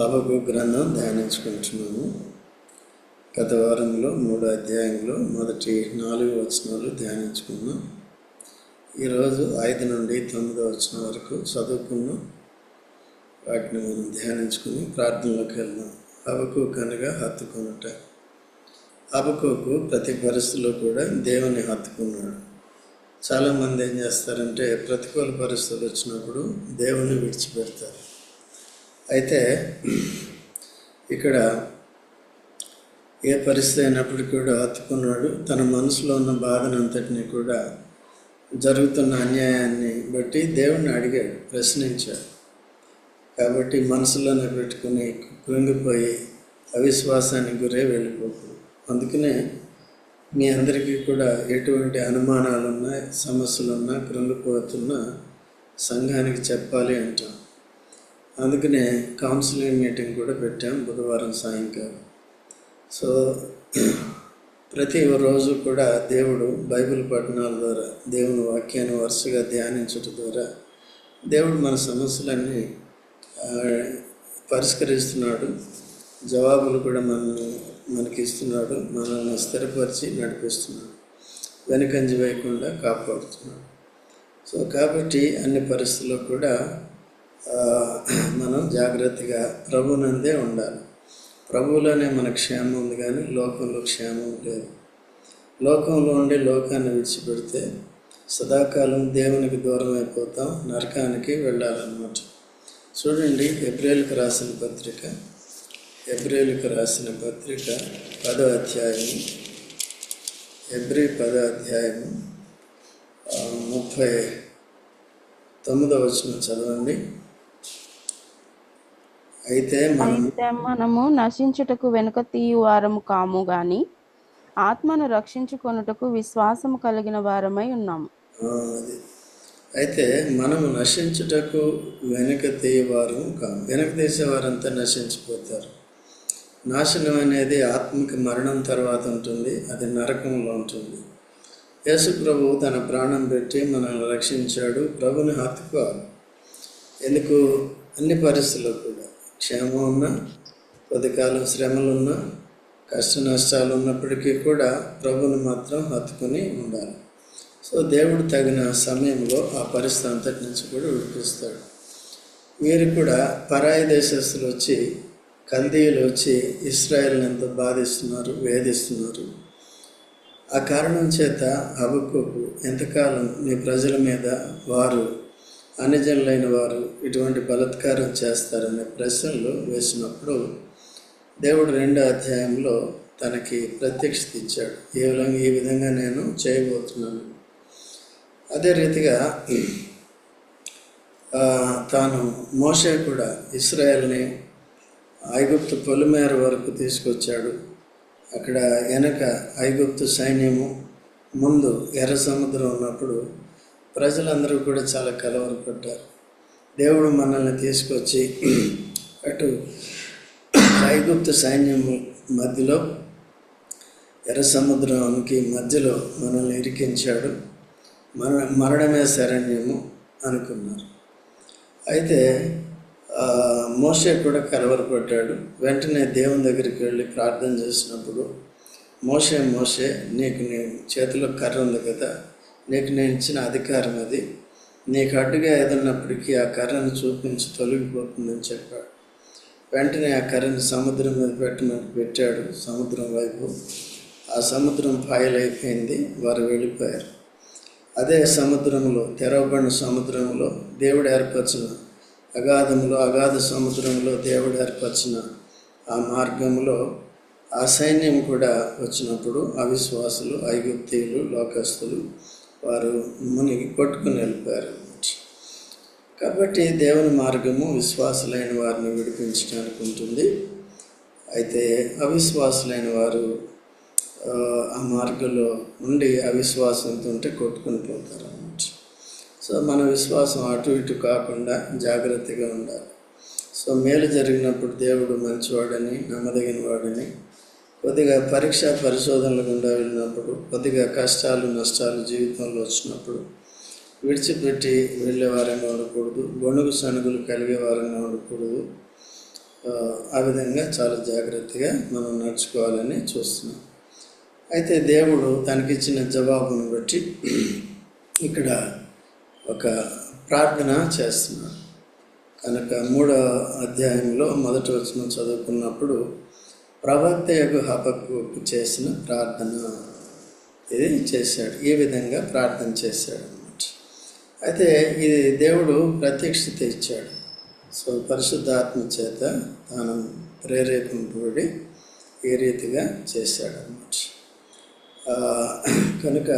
హబకు గ్రంథం ధ్యానించుకుంటున్నాము. గత వారంలో మూడో అధ్యాయంలో మొదటి నాలుగు వచనాలు ధ్యానించుకున్నాం. ఈరోజు ఐదు నుండి తొమ్మిదో వచనం వరకు చదువుకున్నాం వాటిని మనం ధ్యానించుకుని ప్రార్థనలోకి వెళ్దాం. అబకు కనుక హత్తుకున్నట అబకుకు ప్రతి పరిస్థితిలో కూడా దేవుని హత్తుకున్నాడు. చాలామంది ఏం చేస్తారంటే ప్రతికూల పరిస్థితులు వచ్చినప్పుడు దేవుని విడిచిపెడతారు. అయితే ఇక్కడ ఏ పరిస్థితి అయినప్పటికీ కూడా హత్తుకున్నాడు తన మనసులో ఉన్న బాధనంతటిని కూడా జరుగుతున్న అన్యాయాన్ని బట్టి దేవుణ్ణి అడిగాడు ప్రశ్నించాడు. కాబట్టి మనసులోనే పెట్టుకుని కృంగిపోయి అవిశ్వాసానికి గురే వెళ్ళిపోకు. అందుకనే మీ అందరికీ కూడా ఎటువంటి అనుమానాలున్నా సమస్యలున్నా కృంగిపోతున్నా సంఘానికి చెప్పాలి అంటాం. అందుకనే కౌన్సిలింగ్ మీటింగ్ కూడా పెట్టాం బుధవారం సాయంకాలం. సో ప్రతి రోజు కూడా దేవుడు బైబిల్ పఠనాల ద్వారా దేవుని వాక్యాన్ని వరుసగా ధ్యానించడం ద్వారా దేవుడు మన సమస్యలన్నీ పరిష్కరిస్తున్నాడు. జవాబులు కూడా మనల్ని మనకి ఇస్తున్నాడు మనల్ని స్థిరపరిచి నడిపిస్తున్నాడు. వెనుకంజ వేయకుండా కాపాడుతున్నాడు. సో కాబట్టి అన్ని పరిస్థితుల్లో కూడా మనం జాగ్రత్తగా ప్రభునందే ఉండాలి. ప్రభువులోనే మన క్షేమం ఉంది కానీ లోకంలో క్షేమం లేదు. లోకంలో ఉండి లోకాన్ని విడిచిపెడితే సదాకాలం దేవునికి దూరం అయిపోతాం నరకానికి వెళ్ళాలన్నమాట. చూడండి ఏప్రిల్కి రాసిన పత్రిక ఏప్రిల్కి రాసిన పత్రిక పదో అధ్యాయము ఎబ్రి పదో అధ్యాయము ముప్పై తొమ్మిదో వచ్చిన చదవండి. అయితే మనం అయితే మనము నశించుటకు వెనుక తీయు వారము కాము గాని ఆత్మను రక్షించుకొనుటకు విశ్వాసము కలిగిన వారమై ఉన్నాము. అయితే మనము నశించుటకు వెనక తీయవారు కాము. వెనక తీసేవారంతా నశించిపోతారు. నాశనం అనేది ఆత్మకి మరణం తర్వాత ఉంటుంది అది నరకంలో ఉంటుంది. యేసు ప్రభు తన ప్రాణం పెట్టి మనల్ని రక్షించాడు ప్రభుని హత్తుకోవాలి. ఎందుకు? అన్ని పరిస్థితుల్లో కూడా. క్షేమం ఉన్నా కొద్దికాలం శ్రమలు ఉన్నా కష్ట నష్టాలు ఉన్నప్పటికీ కూడా ప్రభుని మాత్రం హత్తుకుని ఉండాలి. సో దేవుడు తగిన సమయంలో ఆ పరిస్థితి అంతటి నుంచి కూడా విడిపిస్తాడు. వీరు కూడా పరాయి దేశస్తులు వచ్చి కల్దీయులు వచ్చి ఇస్రాయల్ని ఎంతో బాధిస్తున్నారు వేధిస్తున్నారు. ఆ కారణం చేత హబక్కుకు ఎంతకాలం నీ ప్రజల మీద వారు అనిజనులైన వారు ఇటువంటి బలత్కారం చేస్తారనే ప్రశ్నలు వేసినప్పుడు దేవుడు రెండో అధ్యాయంలో తనకి ప్రత్యక్షత ఇచ్చాడు. ఏ విధంగా ఈ విధంగా నేను చేయబోతున్నాను? అదే రీతిగా తాను మోషే కూడా ఇస్రాయల్ని ఐగుప్తు పొలిమేర వరకు తీసుకొచ్చాడు. అక్కడ వెనక ఐగుప్తు సైన్యము ముందు ఎర్ర సముద్రం ఉన్నప్పుడు ప్రజలందరూ కూడా చాలా కలవరపడ్డారు దేవుడు మనల్ని తీసుకొచ్చి అటు ఐగుప్తు సైన్యం మధ్యలో ఎర్ర సముద్రానికి మధ్యలో మనల్ని ఇరికించాడు. మన మరణమే శరణ్యము అనుకున్నారు. అయితే మోసే మోషే కూడా కలవరపడ్డాడు వెంటనే దేవుని దగ్గరికి వెళ్ళి ప్రార్థన చేసినప్పుడు మోసే మోషే నీకు నేను చేతిలో కర్ర ఉంది కదా నీకు నేను ఇచ్చిన అధికారం అది. నీకు అడ్డుగా ఏదన్నప్పటికీ ఆ కర్రను చూపించి తొలగిపోతుందని చెప్పాడు. వెంటనే ఆ కర్రను సముద్రం మీద పెట్టమని పెట్టాడు సముద్రం వైపు. ఆ సముద్రం పాయలైపోయింది వారు వెళ్ళిపోయారు. అదే సముద్రంలో తెరవబడిన సముద్రంలో దేవుడు ఏర్పరిచిన అగాధంలో అగాధ సముద్రంలో దేవుడు ఏర్పరిచిన ఆ మార్గంలో ఆ సైన్యం కూడా వచ్చినప్పుడు అవిశ్వాసులు ఐగుప్తీయులు లోకస్తులు వారు మునిగి కొట్టుకుని వెళ్ళిపోయారు. కాబట్టి దేవుని మార్గము విశ్వాసులైన వారిని విడిపించడానికి ఉంటుంది. అయితే అవిశ్వాసులైన వారు ఆ, మార్గంలో ఉండి అవిశ్వాసంతో ఉంటే కొట్టుకుని పోతారు అన్నమాట సో మన విశ్వాసం అటు ఇటు కాకుండా జాగ్రత్తగా ఉండాలి. సో మేలు జరిగినప్పుడు దేవుడు మంచివాడని నమ్మదగిన వాడని కొద్దిగా పరీక్ష పరిశోధనల గుండా వెళ్ళినప్పుడు కొద్దిగా కష్టాలు నష్టాలు జీవితంలో వచ్చినప్పుడు విడిచిపెట్టి వెళ్ళేవారంగా ఉండకూడదు గొణుగు సణుగులు కలిగే వారంగా ఉండకూడదు. ఆ, విధంగా చాలా జాగ్రత్తగా మనం నడుచుకోవాలని చూస్తున్నాం. అయితే దేవుడు తనకిచ్చిన జవాబును బట్టి ఇక్కడ ఒక ప్రార్థన చేస్తున్నాడు. కనుక మూడో అధ్యాయంలో మొదటి వచ్చిన చదువుకున్నప్పుడు ప్రవక్త యొక్క హబక్కు చేసిన ప్రార్థన. ఇది చేశాడు. ఈ విధంగా ప్రార్థన చేశాడు అనమాట అయితే ఇది దేవుడు ప్రత్యక్షత ఇచ్చాడు. సో పరిశుద్ధాత్మ చేత తాను ప్రేరేపింపబడి ఈ రీతిగా చేశాడు అనమాట కనుక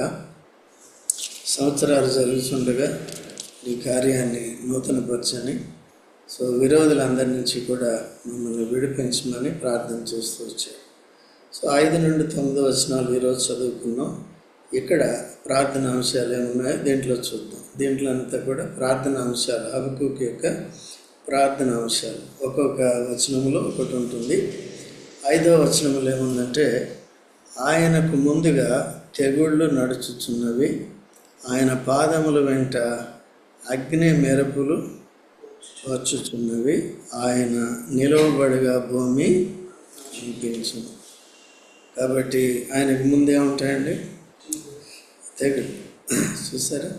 సంవత్సరాలు జరుగుతుండగా ఈ కార్యాన్ని నూతనపరచని సో విరోధులందరి నుంచి కూడా మమ్మల్ని విడిపించమని ప్రార్థన చేస్తూ వచ్చాడు సో ఐదు నుండి తొమ్మిది వచనాలు ఈరోజు చదువుకున్నాం. ఇక్కడ ప్రార్థన అంశాలు ఏమున్నాయో దీంట్లో చూద్దాం. దీంట్లో అంతా కూడా ప్రార్థన అంశాలు హబకుక్ యొక్క ప్రార్థన అంశాలు. ఒక్కొక్క వచనంలో ఒకటి ఉంటుంది. ఐదో వచనంలో ఏముందంటే ఆయనకు ముందుగా తెగుళ్ళు నడుచుచున్నవి ఆయన పాదముల వెంట అగ్ని మెరుపులు వచ్చుచున్నవి. ఆయన నిలవబడిగా భూమి అనిపించును కాబట్టి ఆయనకు ముందే ఉంటాయండి. తెగులు చూసారా?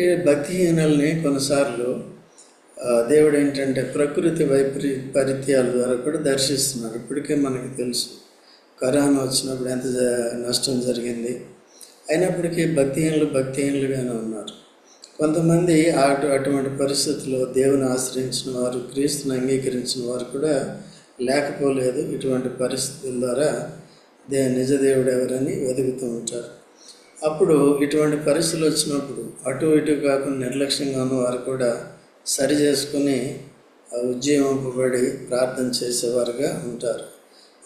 ఈ భక్తిహీనుల్ని కొన్నిసార్లు దేవుడు ఏంటంటే ప్రకృతి వైపరీ పరిత్యాల ద్వారా కూడా దర్శిస్తున్నారు. ఇప్పటికే మనకి తెలుసు. కరోనా వచ్చినప్పుడు ఎంత నష్టం జరిగింది. అయినప్పటికీ భక్తిహీనులు భక్తిహీనులుగానే ఉన్నారు. కొంతమంది అటు అటువంటి పరిస్థితుల్లో దేవుని ఆశ్రయించిన వారు క్రీస్తుని అంగీకరించిన వారు కూడా లేకపోలేదు ఇటువంటి పరిస్థితుల ద్వారా దే నిజ దేవుడు ఎవరని వెతుకుతూ ఉంటారు. అప్పుడు ఇటువంటి పరిస్థితులు వచ్చినప్పుడు అటు ఇటు కాకుండా నిర్లక్ష్యంగా ఉన్న వారు కూడా సరి చేసుకుని ఉజ్జీవింపబడి ప్రార్థన చేసేవారుగా ఉంటారు.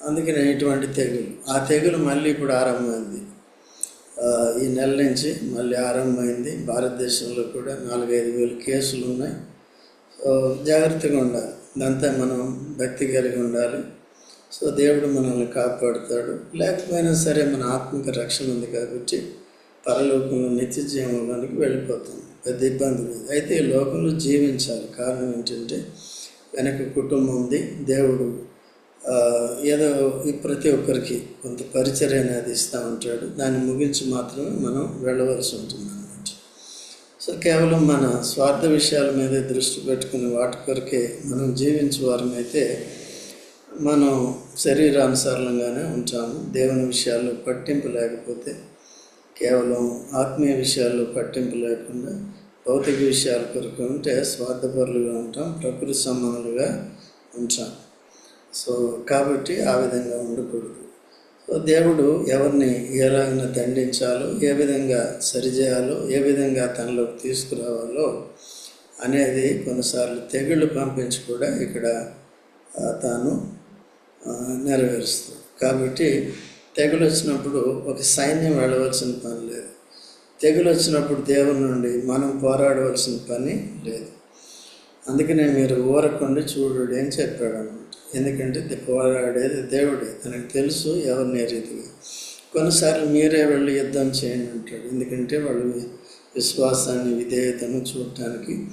అందుకనే ఇటువంటి తెగులు. ఆ తెగులు మళ్ళీ ఇప్పుడు ఆరంభమైంది. ఈ నెల నుంచి మళ్ళీ ఆరంభమైంది. భారతదేశంలో కూడా నాలుగైదు వేలు కేసులు ఉన్నాయి. సో జాగ్రత్తగా ఉండాలి. దాంతో మనం భక్తి కలిగి ఉండాలి. సో దేవుడు మనల్ని కాపాడుతాడు. లేకపోయినా సరే మన ఆత్మిక రక్షణ ఉంది కాబట్టి పరలోకంలో నిత్య జీవంలోనికి వెళ్ళిపోతుంది పెద్ద ఇబ్బంది లేదు. అయితే ఈ లోకంలో జీవించాలి. కారణం ఏంటంటే వెనక కుటుంబం ఉంది. దేవుడు ఏదో ప్రతి ఒక్కరికి కొంత పరిచర్య అనేది ఇస్తూ ఉంటాడు. దాన్ని ముగించి మాత్రమే మనం వెళ్ళవలసి ఉంటుంది అన్నమాట సో కేవలం మన స్వార్థ విషయాల మీదే దృష్టి పెట్టుకుని వాటి కొరకే మనం జీవించే వారమైతే మనం శరీరానుసారంగానే ఉంటాము. దేవుని విషయాల్లో పట్టింపు లేకపోతే కేవలం ఆత్మీయ విషయాల్లో పట్టింపు లేకుండా భౌతిక విషయాల కొరకు ఉంటే స్వార్థపరులుగా ఉంటాం ప్రకృతి సంబంధులుగా ఉంటాం. సో కాబట్టి ఆ విధంగా ఉండకూడదు. సో దేవుడు ఎవరిని ఎలాగైనా దండించాలో ఏ విధంగా సరిచేయాలో ఏ విధంగా తనలోకి తీసుకురావాలో అనేది కొన్నిసార్లు తెగుళ్ళు పంపించి కూడా ఇక్కడ తాను నెరవేరుస్తుంది. నెరవేరుస్తాడు కాబట్టి తెగులు వచ్చినప్పుడు ఒక సైన్యం వెళ్ళవలసిన పని లేదు. తెగులు వచ్చినప్పుడు దేవుని నుండి మనం పోరాడవలసిన పని లేదు. అందుకనే మీరు ఊరకుండి చూడు అని చెప్పాడు అన్నమాట ఎందుకంటే పోరాడేది దేవుడే. తనకు తెలుసు ఎవరిని ఏ రీతిగా. కొన్నిసార్లు మీరే వెళ్ళి యుద్ధం చేయండి అంటాడు. ఎందుకంటే వాళ్ళు విశ్వాసాన్ని విధేయతను చూడటానికి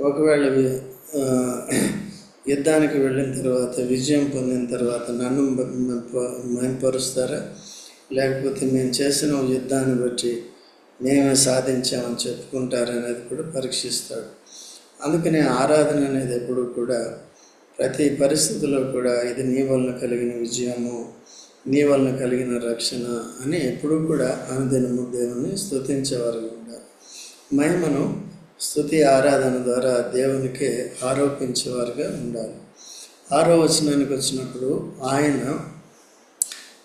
ఒకవేళ యుద్ధానికి వెళ్ళిన తర్వాత విజయం పొందిన తర్వాత నన్ను మైంపరుస్తారా? లేకపోతే మేము చేసిన యుద్ధాన్ని బట్టి మేమే సాధించామని చెప్పుకుంటారనేది కూడా పరీక్షిస్తాడు. అందుకనే ఆరాధన అనేది ఎప్పుడు కూడా ప్రతి పరిస్థితిలో కూడా ఇది నీ వలన కలిగిన విజయము నీ వలన కలిగిన రక్షణ అని ఎప్పుడూ కూడా అనుదినము దేవుని స్థుతించేవారు ఉండాలి మహిమను స్తుతి ఆరాధన ద్వారా దేవునికి ఆరోపించేవారుగా ఉండాలి. ఆరో వచనానికి వచ్చినప్పుడు ఆయన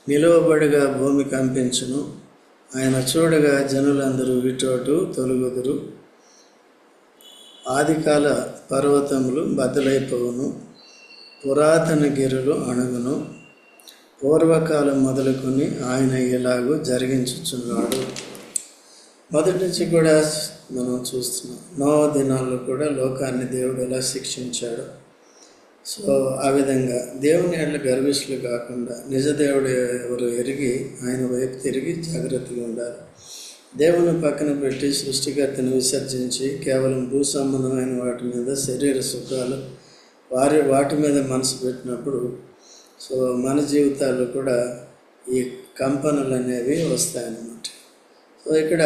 నిలువబడిగా భూమి కంపించును. ఆయన చూడగా జనులందరూ ఇటోటు తొలుగుదురు. ఆదికాల పర్వతములు బద్దలైపోవును. పురాతన గిరులు అణుగును పూర్వకాలం మొదలుకొని ఆయన ఇలాగూ జరిగించుచున్నాడు. మొదటి నుంచి కూడా మనం చూస్తున్నాం. నవ దినాల్లో కూడా లోకాన్ని దేవుడు ఎలా శిక్షించాడు. సో ఆ విధంగా దేవుని ఎడ్ల గర్విష్లు కాకుండా నిజ దేవుడు ఎవరు ఎరిగి ఆయన వైపు తిరిగి జాగ్రత్తగా ఉండాలి. దేవుని పక్కన పెట్టి సృష్టికర్తను విసర్జించి కేవలం భూ సంబంధమైన వాటి మీద శరీర సుఖాలు వారి వాటి మీద మనసు పెట్టినప్పుడు సో మన జీవితాల్లో కూడా ఈ కంపనలు అనేవి వస్తాయన్నమాట. సో ఇక్కడ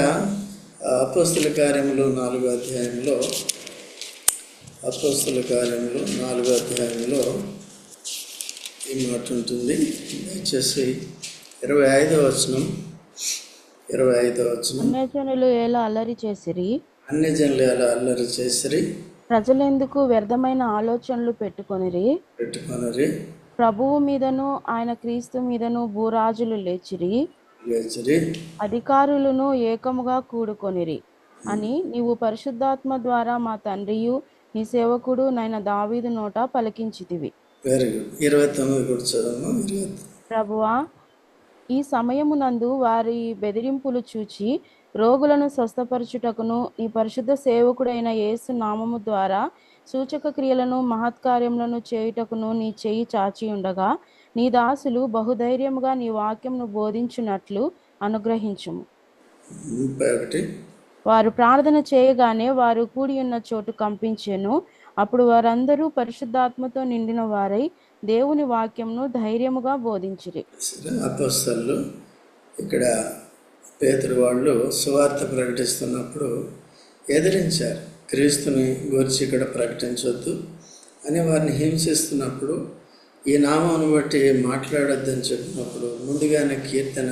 అపస్తుల కార్యములు నాలుగో అధ్యాయంలో అపస్తుల కార్యములు నాలుగో అధ్యాయంలో ఈ మాట ఉంటుంది. దయచేసి ఇరవై ఐదో వచనం ఇరవై ఐదో వచనం. అన్యజనులు ఎలా అల్లరి చేసిరి? అన్ని జనులు అలా అల్లరి చేసిరి? ప్రజలెందుకు వ్యర్థమైన ఆలోచనలు పెట్టుకొనిరి? పెట్టుకొనరి. ప్రభువు మీదను ఆయన క్రీస్తు మీదను భూరాజులు లేచిరి. లేచిరి. అధికారులను ఏకముగా కూడుకొనిరి. అని నీవు పరిశుద్ధాత్మ ద్వారా మా తండ్రియు నీ సేవకుడు నైన దావీదు నోట పలికించితివి. ఇరవై ప్రభువా ఈ సమయమునందు వారి బెదిరింపులు చూచి రోగులను స్వస్థపరచుటకును నీ పరిశుద్ధ సేవకుడైన యేసు నామము ద్వారా సూచక క్రియలను మహత్కార్యములను చేయుటకును నీ చెయ్యి చాచి ఉండగా నీ దాసులు బహుధైర్యముగా నీ వాక్యంను బోధించున్నట్లు అనుగ్రహించుము. వారు ప్రార్థన చేయగానే వారు కూడి ఉన్న చోటు కంపించెను. అప్పుడు వారందరూ పరిశుద్ధాత్మతో నిండిన వారై దేవుని వాక్యంను ధైర్యముగా బోధించిరి. అపోస్తలు ఇక్కడ పేతురు వాళ్ళు సువార్త ప్రకటిస్తున్నప్పుడు ఎదిరించారు క్రీస్తుని గురించి ఇక్కడ ప్రకటించవద్దు అని వారిని హింసిస్తున్నప్పుడు ఈ నామాన్ని బట్టి మాట్లాడొద్దని చెప్పినప్పుడు ముందుగానే కీర్తన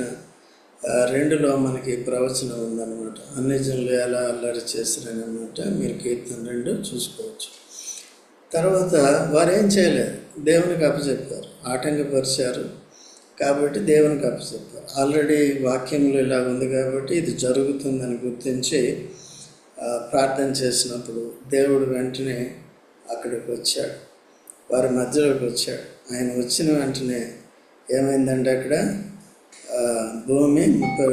రెండులో మనకి ప్రవచనం ఉందన్నమాట. అన్ని జనులు ఎలా అల్లరి చేస్తారని అనమాట మీరు కీర్తన రెండు చూసుకోవచ్చు. తర్వాత వారు ఏం చేయలేదు దేవునికి అప్పచెప్పారు ఆటంకపరిచారు కాబట్టి దేవునికి అప్పచెప్పారు ఆల్రెడీ వాక్యంలో ఇలా ఉంది కాబట్టి ఇది జరుగుతుందని గుర్తించి ప్రార్థన చేసినప్పుడు దేవుడు వెంటనే అక్కడికి వచ్చాడు. వారి మధ్యలోకి వచ్చాడు. ఆయన వచ్చిన వెంటనే ఏమైందంటే అక్కడ భూమి ముప్పై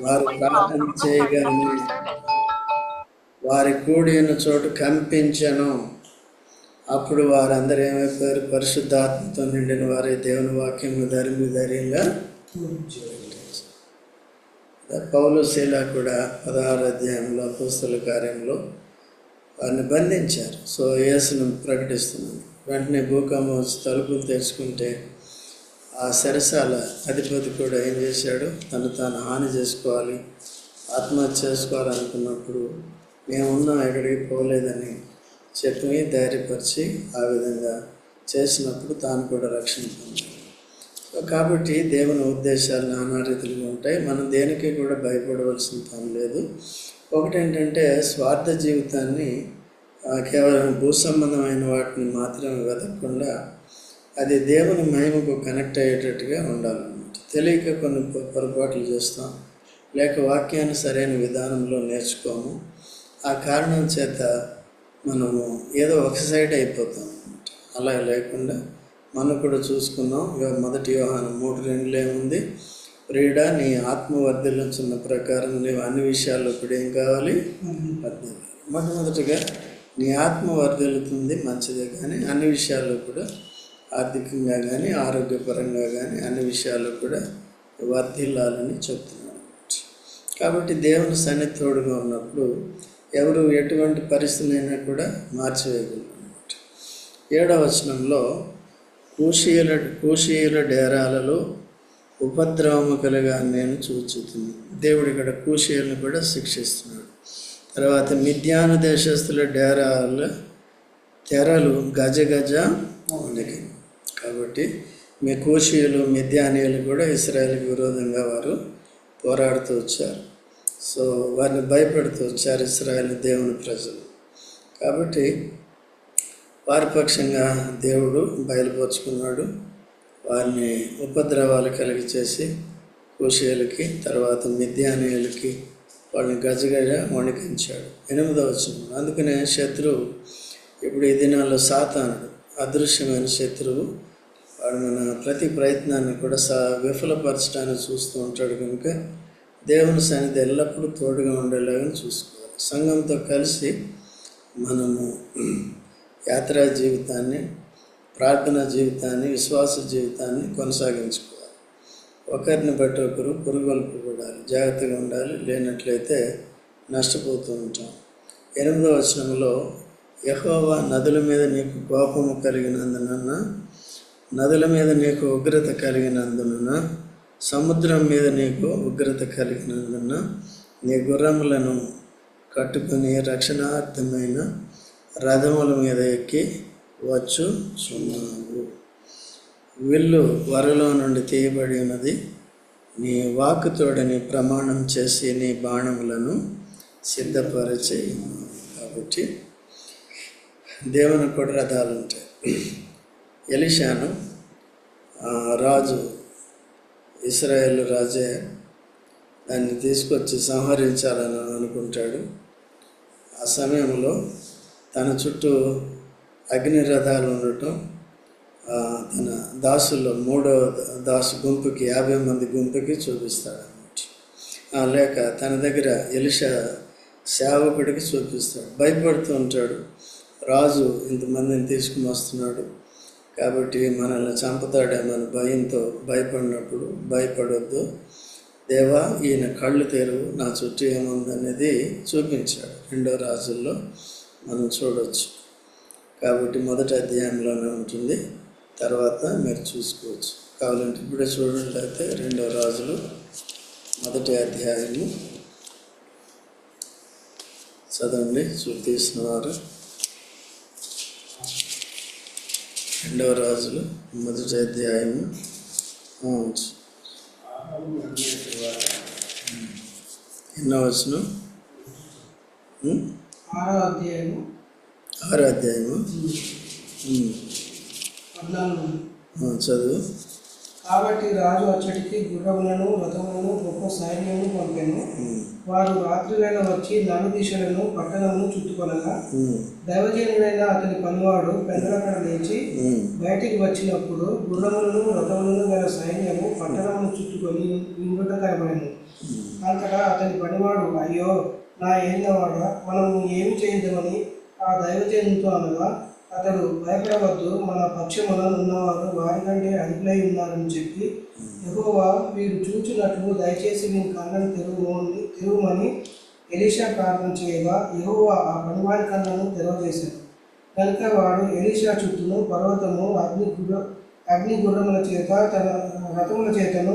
వారు ప్రార్థన చేయగానే వారి కూడిన చోటు కంపించను. అప్పుడు వారందరూ ఏమైపోయారు? పరిశుద్ధాత్మతో నిండిన వారి దేవుని వాక్యం ధర్మి ధైర్యంగా పౌలు శీల కూడా పదహారు అధ్యాయంలో పుస్తల కార్యంలో వారిని బంధించారు. సో యేసును ప్రకటిస్తున్నాను. వెంటనే భూకంపం వచ్చి తలుపులు తెరుచుకుంటే ఆ సరసాల అధిపతి కూడా ఏం చేశాడు? తను తాను హాని చేసుకోవాలి ఆత్మహత్య చేసుకోవాలనుకున్నప్పుడు మేమున్నాం ఎక్కడికి పోలేదని చెట్టుని ధైర్యపరిచి ఆ విధంగా చేసినప్పుడు తాను కూడా రక్షణ పొందాడు. సో కాబట్టి దేవుని ఉద్దేశాలు నానా రీతిలో ఉంటాయి. మనం దేనికి కూడా భయపడవలసిన పని లేదు. ఒకటి ఏంటంటే స్వార్థ జీవితాన్ని కేవలం భూ సంబంధమైన వాటిని మాత్రమే వెతకకుండా అది దేవుని మహిమకు కనెక్ట్ అయ్యేటట్టుగా ఉండాలన్నమాట. తెలియక కొన్ని పొరపాట్లు చేస్తాం. లేక వాక్యాన్ని సరైన విధానంలో నేర్చుకోము. ఆ కారణం చేత మనము ఏదో ఒక సైడ్ అయిపోతాం. అలా లేకుండా మనం కూడా చూసుకున్నాం. ఇక మొదటి వ్యవహారం మూడు రెండులో ఏముంది ప్రీడ నీ ఆత్మ వర్ధిల్లుచున్న ప్రకారం నీవు అన్ని విషయాల్లో కూడా ఏం కావాలి? వర్ధిల్లాలి. మొట్టమొదటిగా నీ ఆత్మ వర్ధిల్లుతుంది మంచిదే కానీ అన్ని విషయాల్లో కూడా ఆర్థికంగా కానీ ఆరోగ్యపరంగా కానీ అన్ని విషయాల్లో కూడా వర్ధిల్లాలని చెప్తున్నాడు. కాబట్టి దేవుని సన్నిధి తోడుగా ఉన్నప్పుడు ఎవరు ఎటువంటి పరిస్థితులు అయినా కూడా మార్చివేయగలరు ఏడవ వచనంలో కూషీయుల కూషీయుల డేరాలలో ఉపద్రవము కలిగా నేను చూచుతుంది దేవుడు ఇక్కడ కూషీయులను కూడా శిక్షిస్తున్నాడు. తర్వాత మిద్యాను దేశస్తుల డేరాల తెరలు గజ గజ వణికి కాబట్టి మీ కూషీయులు మిద్యానీయులు కూడా ఇస్రాయల్కి విరోధంగా వారు పోరాడుతూ వచ్చారు. సో వారిని భయపెడుతూ వచ్చారు ఇస్రాయేల్ దేవుని ప్రజలు. కాబట్టి వారి పక్షంగా దేవుడు బయలుపరుచుకున్నాడు. వారిని ఉపద్రవాలు కలిగి చేసి కూషీయులకి తర్వాత మిథ్యానీయులకి వాళ్ళని గజగజ వణికించాడు. ఎనిమిదవ వచనం. అందుకనే శత్రువు ఇప్పుడు ఈ దినాల్లో సాతానుడు అదృశ్యమైన శత్రువు. వాడు మన ప్రతి ప్రయత్నాన్ని కూడా సా విఫలపరచడానికి చూస్తూ ఉంటాడు కనుక దేవుని సన్నిధి ఎల్లప్పుడూ తోడుగా ఉండేలాగా చూసుకోవాలి. సంఘంతో కలిసి మనము యాత్రా జీవితాన్ని ప్రార్థన జీవితాన్ని విశ్వాస జీవితాన్ని కొనసాగించుకోవాలి. ఒకరిని బట్టి ఒకరు పురుగొల్పబడాలి జాగ్రత్తగా ఉండాలి లేనట్లయితే నష్టపోతూ ఉంటాం. ఎనిమిదవ వచనంలో యహోవా నదుల మీద నీకు కోపము కలిగినందున నదుల మీద నీకు ఉగ్రత కలిగినందున సముద్రం మీద నీకు ఉగ్రత కలిగినందున నీ గుర్రములను కట్టుకుని రక్షణార్థమైన రథముల మీద ఎక్కి వచ్చు సున్నావు విల్లు వరలో నుండి తీయబడి ఉన్నది. నీ వాక్కుతోడని ప్రమాణం చేసి నీ బాణములను సిద్ధపరిచి కాబట్టి దేవుని కూడా రథాలు ఉంటాయి. ఎలిషాను రాజు ఇస్రాయేల్ రాజే దాన్ని తీసుకొచ్చి సంహరించాలని అనుకుంటాడు. ఆ సమయంలో తన చుట్టూ అగ్ని రథాలు ఉండటం తన దాసుల్లో మూడో దాసు గుంపుకి యాభై మంది గుంపుకి చూపిస్తాడు అన్నమాట లేక తన దగ్గర ఎలిషా సేవకుడికి చూపిస్తాడు. భయపడుతూ ఉంటాడు. రాజు ఇంతమందిని తీసుకుని వస్తున్నాడు. కాబట్టి మనల్ని చంపుతాడేమని భయంతో భయపడినప్పుడు భయపడొద్దు. దేవా ఈయన కళ్ళు తెరువు నా చుట్టూ ఏముందనేది చూపించాడు రెండో రాజుల్లో. మనం చూడవచ్చు కాబట్టి మొదటి అధ్యాయంలోనే ఉంటుంది. తర్వాత మీరు చూసుకోవచ్చు. కావాలంటే ఇప్పుడే చూడట్లయితే రెండో రాజులు మొదటి అధ్యాయము. చదవండి చూ తీసిన వారు రెండవ రాజులు మొదటి అధ్యాయము ఎన్నో వచ్చును ఆరో అధ్యాయము. ఆరో అధ్యాయము. చదువు. కాబట్టి రాజు అచ్చటికి గుర్రములను రథములను గొప్ప సైన్యము పంపెను. వారు రాత్రి వేళ వచ్చి నలుదిశలను పట్టణమును చుట్టుకొనగా. దైవజనుడైన అతని పనివాడు పెద్దలక్కడ లేచి. బయటికి వచ్చినప్పుడు గుర్రములను రథములను గల సైన్యము పట్టణమును చుట్టుకొని ఇంగుట కనబడను అంతటా అతని పనివాడు అయ్యో నా ఏలినవాడ మనము ఏమి చేద్దామని ఆ దైవజనుతో అనగా అతడు భయపడవద్దు మన పక్షమున ఉన్నవారు వారికంటే అధికులై ఉన్నారని చెప్పి యెహోవా వీరు చూచినట్లు దయచేసి మీ కళ్ళను తెరువు తెరువుమని ఎలీషా ప్రార్థన చేయగా యెహోవా ఆ పనివాడి కళ్ళను తెరవజేశాడు. కనుక వాడు ఎలీషా చుట్టూను పర్వతము అగ్ని గుర్ర అగ్ని గుర్రముల చేత తన రథముల చేతను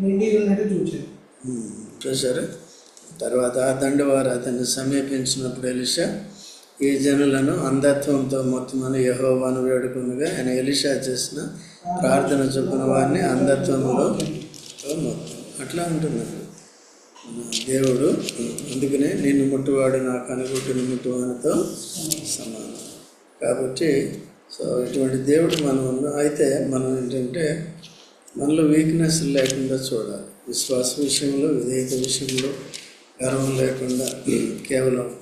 నిండి ఉన్నట్టు చూచాడు. ఉమ్. చూశారు? తర్వాత ఆ దండవారు అతన్ని సమీపించినప్పుడు ఎలిషా ఈ జనులను అంధత్వంతో మొత్తమని యహోవాను వేడుకునగా ఆయన ఎలిషా చేసిన ప్రార్థన చొప్పున వారిని అంధత్వంలో మొత్తం అట్లా ఉంటుంది. దేవుడు అందుకనే నిన్ను ముట్టువాడు నా అనుకుంటున్న ముట్టువానితో సమానం. కాబట్టి సో ఇటువంటి దేవుడు మనం అయితే మనం ఏంటంటే మనలో వీక్నెస్ లేకుండా చూడాలి. విశ్వాస విషయంలో విధేయత విషయంలో గర్వం లేకుండా కేవలం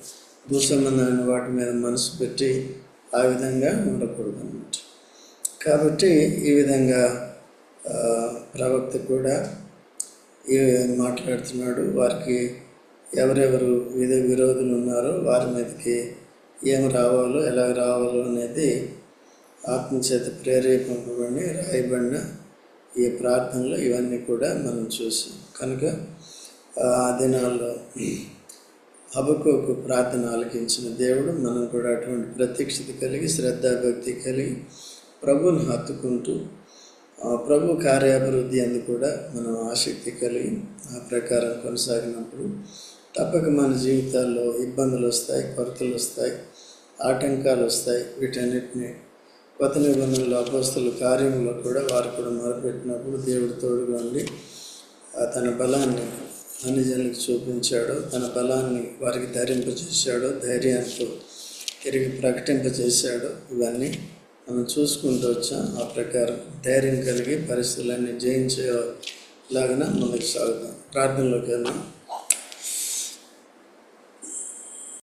భూసంబంధమైన వాటి మీద మనసు పెట్టి ఆ విధంగా ఉండకూడదు అన్నమాట కాబట్టి ఈ విధంగా ప్రవక్త కూడా ఈ మాట్లాడుతున్నాడు. వారికి ఎవరెవరు విధ విరోధులు ఉన్నారో వారి మీదకి ఏం రావాలో ఎలా రావాలో అనేది ఆత్మచేత ప్రేరేపింపబడి రాయబడిన ఈ ప్రార్థనలు ఇవన్నీ కూడా మనం చూసాం. కనుక ఆ దినాల్లో అబకోకు ప్రార్థన ఆలకించిన దేవుడు మనం కూడా అటువంటి ప్రత్యక్షత కలిగి శ్రద్ధాభక్తి కలిగి ప్రభుని హత్తుకుంటూ ఆ ప్రభు కార్యాభివృద్ధి అందు కూడా మనం ఆసక్తి కలిగి ఆ ప్రకారం కొనసాగినప్పుడు తప్పక మన జీవితాల్లో ఇబ్బందులు వస్తాయి కొరతలు వస్తాయి ఆటంకాలు వస్తాయి. వీటన్నిటిని కొత్త నిబంధనలు అపోస్తుల కార్యంలో కూడా వారు కూడా మొరపెట్టినప్పుడు దేవుడు తోడుగా ఉండి తన బలాన్ని అన్ని జనులకు చూపించాడో తన బలాన్ని వారికి ధరింపజేశాడో ధైర్యంతో తిరిగి ప్రకటింపజేశాడో ఇవన్నీ మనం చూసుకుంటూ వచ్చాం ఆ ప్రకారం ధైర్యం కలిగి పరిస్థితులన్నీ జయించేలాగా ముందుకు సాగుతాం ప్రార్థనలోకి వెళ్దాం.